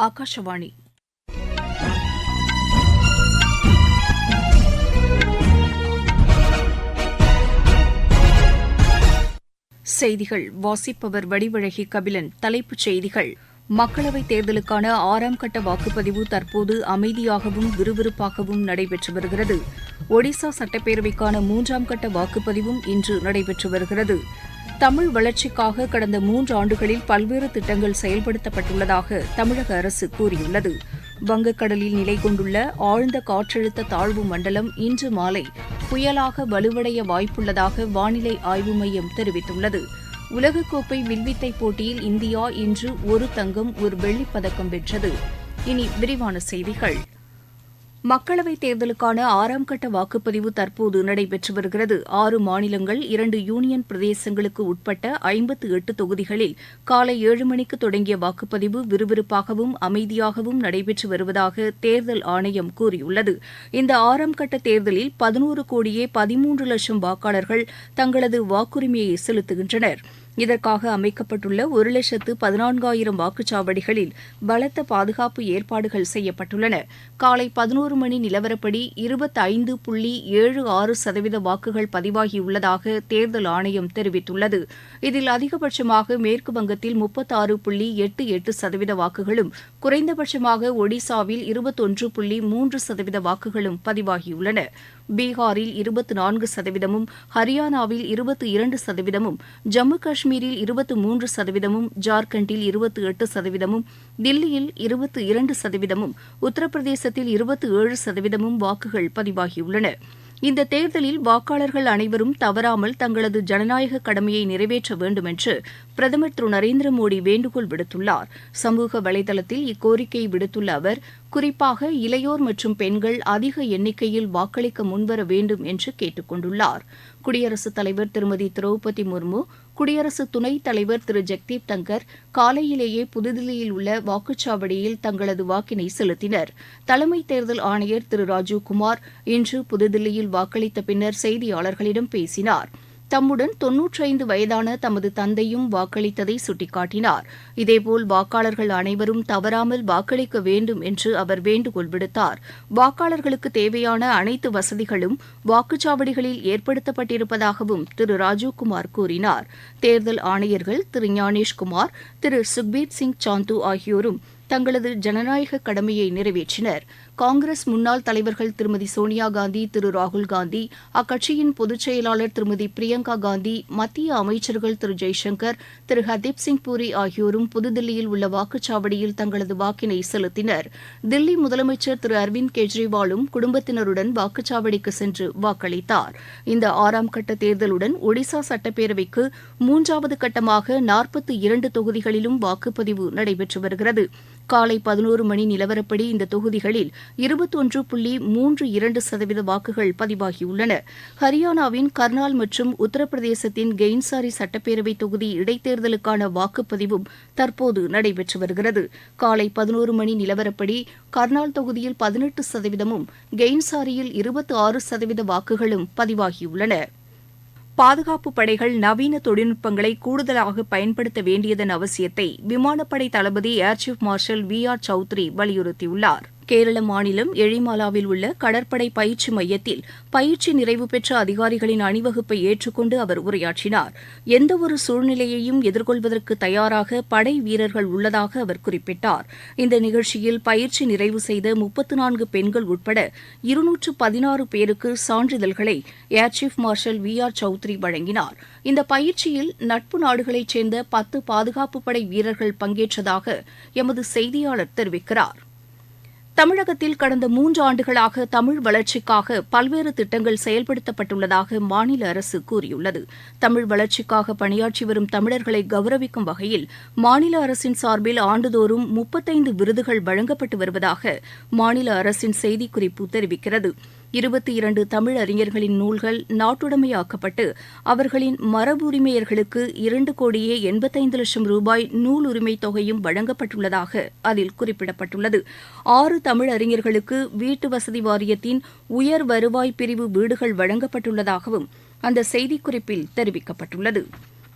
ஆகாஷவாணி செய்திகள். வாசிப்பவர் வடிவழகி கபிலன். தலைப்புச் செய்திகள். மக்களவைத் தேர்தலுக்கான ஆறாம் கட்ட வாக்குப்பதிவு தற்போது அமைதியாகவும் விறுவிறுப்பாகவும் நடைபெற்று வருகிறது. ஒடிசா சட்டப்பேரவைக்கான மூன்றாம் கட்ட வாக்குப்பதிவும் இன்று நடைபெற்று வருகிறது. தமிழ் வளர்ச்சிக்காக கடந்த மூன்று ஆண்டுகளில் பல்வேறு திட்டங்கள் செயல்படுத்தப்பட்டுள்ளதாக தமிழக அரசு கூறியுள்ளது. வங்கக்கடலில் நிலை கொண்டுள்ள ஆழ்ந்த காற்றழுத்த தாழ்வு மண்டலம் இன்று மாலை புயலாக வலுவடைய வாய்ப்புள்ளதாக வானிலை ஆய்வு மையம் தெரிவித்துள்ளது. உலகக்கோப்பை வில்வித்தை போட்டியில் இந்தியா இன்று ஒரு தங்கம் ஒரு வெள்ளிப் பதக்கம் வென்றது. இனி விரிவான செய்திகள். மக்களவைத் தேர்தலுக்கான ஆறாம் கட்ட வாக்குப்பதிவு தற்போது நடைபெற்று வருகிறது. ஆறு மாநிலங்கள் இரண்டு யூனியன் பிரதேசங்களுக்கு உட்பட்ட ஐம்பத்து எட்டு தொகுதிகளில் காலை ஏழு மணிக்கு தொடங்கிய வாக்குப்பதிவு விறுவிறுப்பாகவும் அமைதியாகவும் நடைபெற்று வருவதாக தேர்தல் ஆணையம் கூறியுள்ளது. இந்த ஆறாம் கட்ட தேர்தலில் பதினோரு கோடியே பதிமூன்று லட்சம் வாக்காளர்கள் தங்களது வாக்குரிமையை செலுத்துகின்றனர். இதற்காக அமைக்கப்பட்டுள்ள ஒரு லட்சத்து பதினான்காயிரம் வாக்குச்சாவடிகளில் பலத்த பாதுகாப்பு ஏற்பாடுகள் செய்யப்பட்டுள்ளன. காலை பதினோரு மணி நிலவரப்படி இருபத்தைந்து புள்ளி ஏழு ஆறு சதவீத வாக்குகள் பதிவாகியுள்ளதாக தேர்தல் ஆணையம் தெரிவித்துள்ளது. இதில் அதிகபட்சமாக மேற்கு வங்கத்தில் முப்பத்தாறு புள்ளி எட்டு எட்டு சதவீத வாக்குகளும் குறைந்தபட்சமாக ஒடிசாவில் இருபத்தொன்று புள்ளி மூன்று சதவீத வாக்குகளும் பதிவாகியுள்ளன. பீகாரில் இருபத்து நான்கு சதவீதமும் ஹரியானாவில் இருபத்தி இரண்டு சதவீதமும் ஜம்மு காஷ்மீரில் இருபத்து மூன்று சதவீதமும் ஜார்க்கண்டில் இருபத்தி எட்டு சதவீதமும் தில்லியில் இருபத்தி இரண்டு சதவீதமும் உத்தரப்பிரதேசத்தில் இருபத்தி ஏழு சதவீதமும் வாக்குகள் பதிவாகியுள்ளன. இந்த தேர்தலில் வாக்காளர்கள் அனைவரும் தவறாமல் தங்களது ஜனநாயக கடமையை நிறைவேற்ற வேண்டும் என்று பிரதமர் திரு நரேந்திர மோடி வேண்டுகோள் விடுத்துள்ளார். சமூக வலைதளத்தில் இக்கோரிக்கையை விடுத்துள்ள அவர் குறிப்பாக இளையோர் மற்றும் பெண்கள் அதிக எண்ணிக்கையில் வாக்களிக்க முன்வர வேண்டும் என்று கேட்டுக் கொண்டுள்ளார் குடியரசுத் தலைவர் திருமதி திரௌபதி முர்மு குடியரசு துணைத் தலைவர் திரு. ஜெக்தீப் தங்கர் காலையிலேயே புதுதில்லியில் உள்ள வாக்குச்சாவடியில் தங்களது வாக்கினை செலுத்தினர். தலைமை தேர்தல் ஆணையர் திரு. ராஜீவ் குமார் இன்று புதுதில்லியில் வாக்களித்த பின்னர் செய்தியாளர்களிடம் பேசினார். தம்முடன் தொன்னூற்றைந்து வயதான தமது தந்தையும் வாக்களித்ததை சுட்டிக்காட்டினார். இதேபோல் வாக்காளர்கள் அனைவரும் தவறாமல் வாக்களிக்க வேண்டும் என்று அவர் வேண்டுகோள் விடுத்தார். வாக்காளர்களுக்கு தேவையான அனைத்து வசதிகளும் வாக்குச்சாவடிகளில் ஏற்படுத்தப்பட்டிருப்பதாகவும் திரு ராஜீவ்குமார் கூறினார். தேர்தல் ஆணையர்கள் திரு ஞானேஷ்குமார் திரு சுக்பீர் சிங் சாந்து ஆகியோரும் தங்களது ஜனநாயக கடமையை நிறைவேற்றினர். காங்கிரஸ் முன்னாள் தலைவர்கள் திருமதி சோனியா காந்தி திரு ராகுல் காந்தி அக்கட்சியின் பொதுச் செயலாளர் திருமதி பிரியங்கா காந்தி மத்திய அமைச்சர்கள் திரு ஜெய்சங்கர் திரு ஹர்தீப் சிங் பூரி ஆகியோரும் புதுதில்லியில் உள்ள வாக்குச்சாவடியில் தங்களது வாக்கினை செலுத்தினர். தில்லி முதலமைச்சர் திரு அரவிந்த் கெஜ்ரிவாலும் குடும்பத்தினருடன் வாக்குச்சாவடிக்கு சென்று வாக்களித்தார். இந்த ஆறாம் கட்ட தேர்தலுடன் ஒடிசா சட்டப்பேரவைக்கு மூன்றாவது கட்டமாக நாற்பத்தி இரண்டு தொகுதிகளிலும் வாக்குப்பதிவு நடைபெற்று வருகிறது. காலை பதினோரு மணி நிலவரப்படி இந்த தொகுதிகளில் இருபத்தொன்று புள்ளி மூன்று இரண்டு சதவீத வாக்குகள் பதிவாகியுள்ளன. ஹரியானாவின் கர்னால் மற்றும் உத்தரப்பிரதேசத்தின் கெயின்சாரி சட்டப்பேரவை தொகுதி இடைத்தேர்தலுக்கான வாக்குப்பதிவும் தற்போது நடைபெற்று வருகிறது. காலை பதினோரு மணி நிலவரப்படி கர்னால் தொகுதியில் பதினெட்டு சதவீதமும் கெயின்சாரியில் இருபத்தி ஆறு சதவீத வாக்குகளும் பதிவாகியுள்ளன. பாதுகாப்பு படைகள் நவீன தொழில்நுட்பங்களை கூடுதலாக பயன்படுத்த வேண்டியதன் அவசியத்தை விமானப்படை தளபதி Air Chief Marshal V R Chaudhari வலியுறுத்தியுள்ளார். கேரள மாநிலம் எழிமாலாவில் உள்ள கடற்படை பயிற்சி மையத்தில் பயிற்சி நிறைவு பெற்ற அதிகாரிகளின் அணிவகுப்பை ஏற்றுக்கொண்டு அவர் உரையாற்றினார். எந்தவொரு சூழ்நிலையையும் எதிர்கொள்வதற்கு தயாராக படை வீரர்கள் உள்ளதாக அவர் குறிப்பிட்டார். இந்த நிகழ்ச்சியில் பயிற்சி நிறைவு செய்த முப்பத்து நான்கு பெண்கள் உட்பட இருநூற்று பதினாறு பேருக்கு சான்றிதழ்களை Air Chief Marshal V R Chaudhari வழங்கினார். இந்த பயிற்சியில் நட்பு நாடுகளைச் சேர்ந்த பத்து பாதுகாப்பு படை வீரர்கள் பங்கேற்றதாக எமது செய்தியாளர் தெரிவிக்கிறார். தமிழகத்தில் கடந்த மூன்று ஆண்டுகளாக தமிழ் வளர்ச்சிக்காக பல்வேறு திட்டங்கள் செயல்படுத்தப்பட்டுள்ளதாக மாநில அரசு கூறியுள்ளது. தமிழ் வளர்ச்சிக்காக பணியாற்றி வரும் தமிழர்களை கௌரவிக்கும் வகையில் மாநில அரசின் சார்பில் ஆண்டுதோறும் முப்பத்தைந்து விருதுகள் வழங்கப்பட்டு வருவதாக மாநில அரசின் செய்திக்குறிப்பு தெரிவிக்கிறது. இருபத்தி இரண்டு தமிழ் அறிஞர்களின் நூல்கள் நாட்டுடைமையாக்கப்பட்டு அவர்களின் மரபுரிமையர்களுக்கு இரண்டு கோடியே எண்பத்தைந்து லட்சம் ரூபாய் நூல் உரிமை தொகையும் வழங்கப்பட்டுள்ளதாக அதில் குறிப்பிடப்பட்டுள்ளது. ஆறு தமிழ் அறிஞர்களுக்கு வீட்டு வசதி வாரியத்தின் உயர் வருவாய் பிரிவு வீடுகள் வழங்கப்பட்டுள்ளதாகவும் அந்த செய்திக்குறிப்பில் தெரிவிக்கப்பட்டுள்ளது.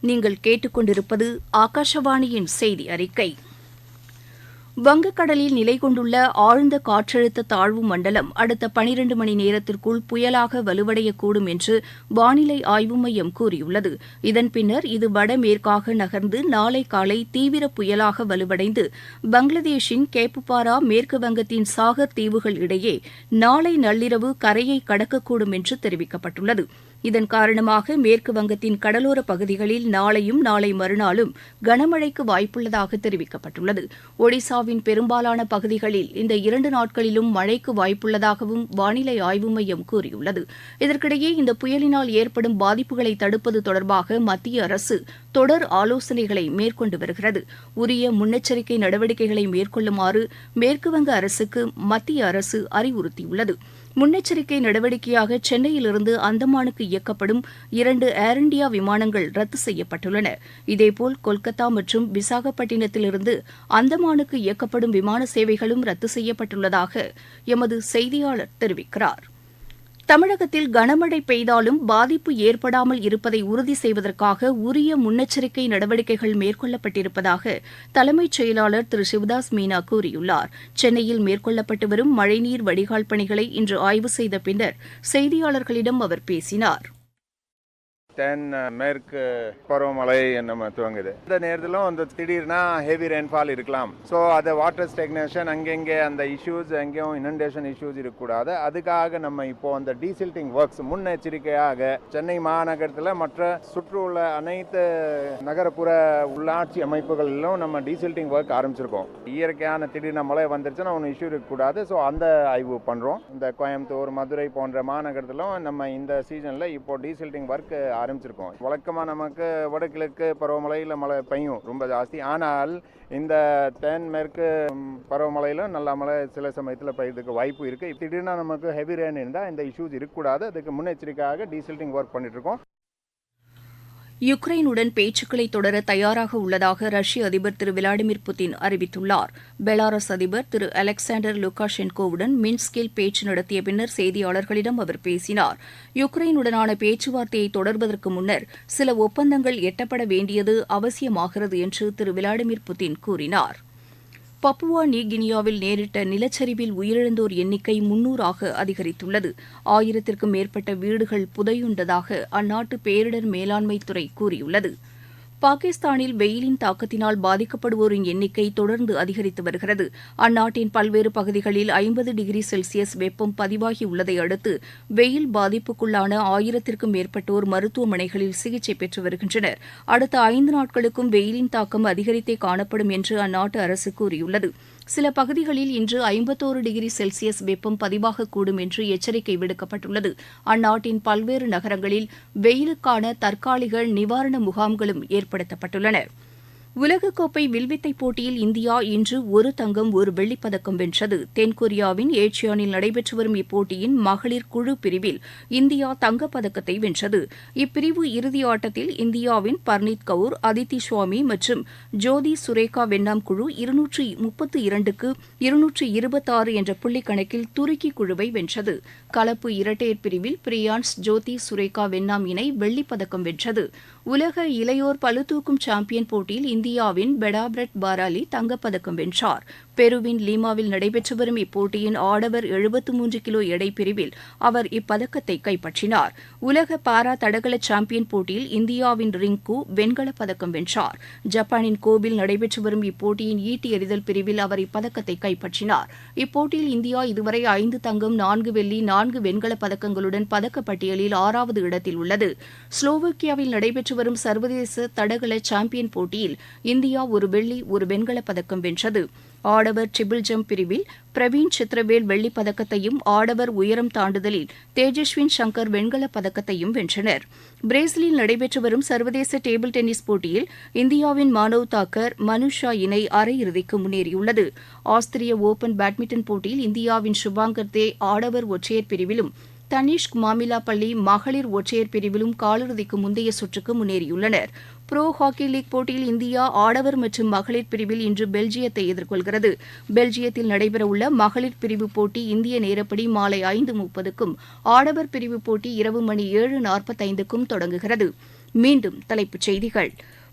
நீங்கள் கேட்டுக்கொண்டிருப்பது ஆகாஷவாணியின் செய்தி அறிக்கை. வங்கக்கடலில் நிலை கொண்டுள்ள ஆழ்ந்த காற்றழுத்த தாழ்வு மண்டலம் அடுத்த பனிரண்டு மணி நேரத்திற்குள் புயலாக வலுவடையக்கூடும் என்று வானிலை ஆய்வு மையம் கூறியுள்ளது. இதன் பின்னர் இது வடமேற்காக நகர்ந்து நாளை காலை தீவிர புயலாக வலுவடைந்து பங்களாதேஷின் கேப்புபாரா மேற்கு வங்கத்தின் சாகர் தீவுகள் இடையே நாளை நள்ளிரவு கரையை கடக்கக்கூடும் என்று தெரிவிக்கப்பட்டுள்ளது. இதன் காரணமாக மேற்கு வங்கத்தின் கடலோர பகுதிகளில் நாளையும் நாளை மறுநாளும் கனமழைக்கு வாய்ப்புள்ளதாக தெரிவிக்கப்பட்டுள்ளது. ஒடிசாவின் பெரும்பாலான பகுதிகளில் இந்த இரண்டு நாட்களிலும் மழைக்கு வாய்ப்புள்ளதாகவும் வானிலை ஆய்வு மையம் கூறியுள்ளது. இதற்கிடையே இந்த புயலினால் ஏற்படும் பாதிப்புகளை தடுப்பது தொடர்பாக மத்திய அரசு தொடர் ஆலோசனைகளை மேற்கொண்டு வருகிறது. உரிய முன்னெச்சரிக்கை நடவடிக்கைகளை மேற்கொள்ளுமாறு மேற்குவங்க அரசுக்கு மத்திய அரசு அறிவுறுத்தியுள்ளது. முன்னெச்சரிக்கை நடவடிக்கையாக சென்னையிலிருந்து அந்தமானுக்கு இயக்கப்படும் இரண்டு ஏர் இண்டியா விமானங்கள் ரத்து செய்யப்பட்டுள்ளன. இதேபோல் கொல்கத்தா மற்றும் விசாகப்பட்டினத்திலிருந்து அந்தமானுக்கு இயக்கப்படும் விமான சேவைகளும் ரத்து செய்யப்பட்டுள்ளதாக எமது செய்தியாளர் தெரிவிக்கிறார். தமிழகத்தில் கனமழை பெய்தாலும் பாதிப்பு ஏற்படாமல் இருப்பதை உறுதி செய்வதற்காக உரிய முன்னெச்சரிக்கை நடவடிக்கைகள் மேற்கொள்ளப்பட்டிருப்பதாக தலைமைச் செயலாளர் திரு. சிவதாஸ் மீனா கூறியுள்ளார். சென்னையில் மேற்கொள்ளப்பட்டு வரும் மழைநீர் வடிகால் பணிகளை இன்று ஆய்வு செய்த பின்னர் செய்தியாளர்களிடம் அவர் பேசினார். தென் மேற்கு பருவமழை நம்ம துவங்குது. இந்த நேரத்திலும் அந்த திடீர்னா ஹெவி ரெயின்ஃபால் இருக்கலாம். ஸோ அது வாட்டர் ஸ்டெக்னேஷன் அங்கங்கே அந்த இஷ்யூஸ் எங்கேயும் இனண்டேஷன் இஷ்யூஸ் இருக்கக்கூடாது. அதுக்காக நம்ம இப்போ அந்த டீசில்டிங் ஒர்க்ஸ் முன்னெச்சரிக்கையாக சென்னை மாநகரத்தில் மற்ற சுற்றுள்ள அனைத்து நகரப்புற உள்ளாட்சி அமைப்புகளிலும் நம்ம டீசில்டிங் ஒர்க் ஆரம்பிச்சிருக்கோம். இயற்கையான திடீர்னு மழை வந்துருச்சுன்னா ஒன்றும் இஷ்யூ இருக்கக்கூடாது. ஸோ அந்த ஆய்வு பண்ணுறோம் இந்த கோயம்புத்தூர் மதுரை போன்ற மாநகரத்திலும் நம்ம இந்த சீசனில் இப்போ டீசில்டிங் ஒர்க் ஆரம்பிச்சிருக்கோம். வழக்கமாக நமக்கு வடகிழக்கு பருவமழையில் மழை பெய்யும் ரொம்ப ஜாஸ்தி. ஆனால் இந்த தென்மேற்கு மேற்கு நல்ல மழை சில சமயத்தில் பெய்யறதுக்கு வாய்ப்பு இருக்குது திடீர்னு நமக்கு ஹெவி ரெயின் இருந்தால் இந்த இஷ்யூஸ் இருக்கக்கூடாது. அதுக்கு முன்னெச்சரிக்கையாக டீசல்டிங் ஒர்க் பண்ணிட்டு இருக்கோம். யுக்ரைனுடன் பேச்சுக்களை தொடர தயாராக உள்ளதாக ரஷ்ய அதிபர் திரு விளாடிமிர் புட்டின் அறிவித்துள்ளார். பெலாரஸ் அதிபர் திரு அலெக்சாண்டர் லுகாஷென்கோவுடன் மின்ஸ்கில் பேச்சு நடத்திய பின்னர் செய்தியாளர்களிடம் அவர் பேசினார். யுக்ரைனுடனான பேச்சுவார்த்தையை தொடர்வதற்கு முன்னர் சில ஒப்பந்தங்கள் எட்டப்பட வேண்டியது அவசியமாகிறது என்று திரு விளாடிமிர் புட்டின் கூறினார். பப்புவா நீகினியாவில் நேரிட்ட நிலச்சரிவில் உயிரிழந்தோர் எண்ணிக்கை முன்னூறாக அதிகரித்துள்ளது. ஆயிரத்திற்கும் மேற்பட்ட வீடுகள் புதையுண்டதாக அந்நாட்டு பேரிடர் மேலாண்மைத்துறை கூறியுள்ளது. பாகிஸ்தானில் வெயிலின் தாக்கத்தினால் பாதிக்கப்படுவோரின் எண்ணிக்கை தொடர்ந்து அதிகரித்து வருகிறது. அந்நாட்டின் பல்வேறு பகுதிகளில் ஐம்பது டிகிரி செல்சியஸ் வெப்பம் பதிவாகியுள்ளதை அடுத்து வெயில் பாதிப்புக்குள்ளான ஆயிரத்திற்கும் மேற்பட்டோர் மருத்துவமனைகளில் சிகிச்சை பெற்று வருகின்றனர். அடுத்த ஐந்து நாட்களுக்கும் வெயிலின் தாக்கம் அதிகரித்தே காணப்படும் என்று அந்நாட்டு அரசு கூறியுள்ளது. சில பகுதிகளில் இன்று ஐம்பத்தோரு டிகிரி செல்சியஸ் வெப்பம் பதிவாகக்கூடும் என்று எச்சரிக்கை விடுக்கப்பட்டுள்ளது. அந்நாட்டின் பல்வேறு நகரங்களில் வெயிலுக்கான தற்காலிக நிவாரண முகாம்களும் ஏற்படுத்தப்பட்டுள்ளன. உலகக்கோப்பை வில்வித்தை போட்டியில் இந்தியா இன்று ஒரு தங்கம் ஒரு வெள்ளிப்பதக்கம் வென்றது. தென்கொரியாவின் ஏச்சியானில் நடைபெற்று வரும் இப்போட்டியின் மகளிர் குழு பிரிவில் இந்தியா தங்கப்பதக்கத்தை வென்றது. இப்பிரிவு இறுதி ஆட்டத்தில் இந்தியாவின் பர்னீத் கவுர் அதித்தி சுவாமி மற்றும் ஜோதி சுரேகா வெண்ணாம் குழு இருநூற்றி முப்பத்து இரண்டுக்கு இருநூற்றி இருபத்தாறு என்ற புள்ளி கணக்கில் துருக்கி குழுவை வென்றது. கலப்பு இரட்டையர் பிரிவில் பிரியான்ஸ் ஜோதி சுரேகா வெண்ணாம் இணை வெள்ளிப்பதக்கம் வென்றது. உலக இளையோர் பளுதூக்கும் சாம்பியன் போட்டியில் இந்தியாவின் பெடாபிரட் பாராலி தங்கப்பதக்கம் வென்றார். பெருவின் லீமாவில் நடைபெற்று வரும் இப்போட்டியின் ஆடவர் எழுபத்து மூன்று கிலோ எடை பிரிவில் அவர் இப்பதக்கத்தை கைப்பற்றினார். உலக பாரா தடகள சாம்பியன் போட்டியில் இந்தியாவின் ரிங்கு வெண்கலப் பதக்கம் வென்றார். ஜப்பானின் கோபில் நடைபெற்று வரும் இப்போட்டியின் ஈட்டி எறிதல் பிரிவில் அவர் இப்பதக்கத்தை கைப்பற்றினார். இப்போட்டியில் இந்தியா இதுவரை ஐந்து தங்கம் நான்கு வெள்ளி நான்கு வெண்கலப் பதக்கங்களுடன் பதக்கப்பட்டியலில் ஆறாவது இடத்தில் உள்ளது. ஸ்லோவோக்கியாவில் நடைபெற்று வரும் சர்வதேச தடகள சாம்பியன் போட்டியில் இந்தியா ஒரு வெள்ளி ஒரு வெண்கலப் பதக்கம் வென்றது. ஆடவர் ட்ரிபிள் ஜம்ப் பிரிவில் பிரவீன் சித்ரவேல் வெள்ளிப் பதக்கத்தையும் ஆடவர் உயரம் தாண்டுதலில் தேஜஸ்வின் சங்கர் வெண்கலப் பதக்கத்தையும் வென்றனர். பிரேசிலில் நடைபெற்று வரும் சர்வதேச டேபிள் டென்னிஸ் போட்டியில் இந்தியாவின் மானவ் தாக்கர் மனுஷா இணை அரையிறுதிக்கு முன்னேறியுள்ளது. ஆஸ்திரிய ஓபன் பேட்மிண்டன் போட்டியில் இந்தியாவின் சுபாங்கர் தே ஆடவர் ஒற்றையர் பிரிவிலும் தனிஷ்க் மாமிலா பள்ளி மகளிர் ஒற்றையர் பிரிவிலும் காலிறுதிக்கு முந்தைய சுற்றுக்கு முன்னேறியுள்ளனர். புரோ ஹாக்கி லீக் போட்டியில் இந்தியா ஆடவர் மற்றும் மகளிர் பிரிவில் இன்று பெல்ஜியத்தை எதிர்கொள்கிறது. பெல்ஜியத்தில் நடைபெறவுள்ள மகளிர் பிரிவு போட்டி இந்திய நேரப்படி மாலை ஐந்து முப்பதுக்கும் ஆடவர் பிரிவு போட்டி இரவு மணி ஏழு நாற்பத்தைந்துக்கும் தொடங்குகிறது. மீண்டும் தலைப்புச் செய்திகள்.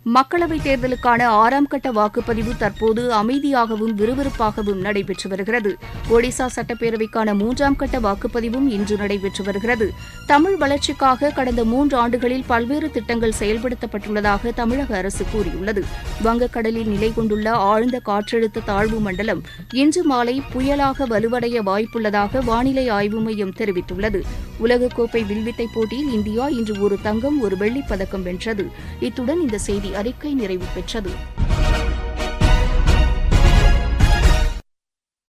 மக்களவைத் தேர்தலுக்கான ஆறாம் கட்ட வாக்குப்பதிவு தற்போது அமைதியாகவும் விறுவிறுப்பாகவும் நடைபெற்று வருகிறது. ஒடிசா சட்டப்பேரவைக்கான மூன்றாம் கட்ட வாக்குப்பதிவும் இன்று நடைபெற்று வருகிறது. தமிழ் வளர்ச்சிக்காக கடந்த மூன்று ஆண்டுகளில் பல்வேறு திட்டங்கள் செயல்படுத்தப்பட்டுள்ளதாக தமிழக அரசு கூறியுள்ளது. வங்கக்கடலில் நிலை கொண்டுள்ள ஆழ்ந்த காற்றழுத்த தாழ்வு மண்டலம் இன்று மாலை புயலாக வலுவடைய வாய்ப்புள்ளதாக வானிலை ஆய்வு மையம் தெரிவித்துள்ளது. உலகக்கோப்பை வில்வித்தை போட்டியில் இந்தியா இன்று ஒரு தங்கம் ஒரு வெள்ளிப் பதக்கம் வென்றது. இத்துடன் இந்த செய்தி அறிக்கை நிறைவு பெற்றது.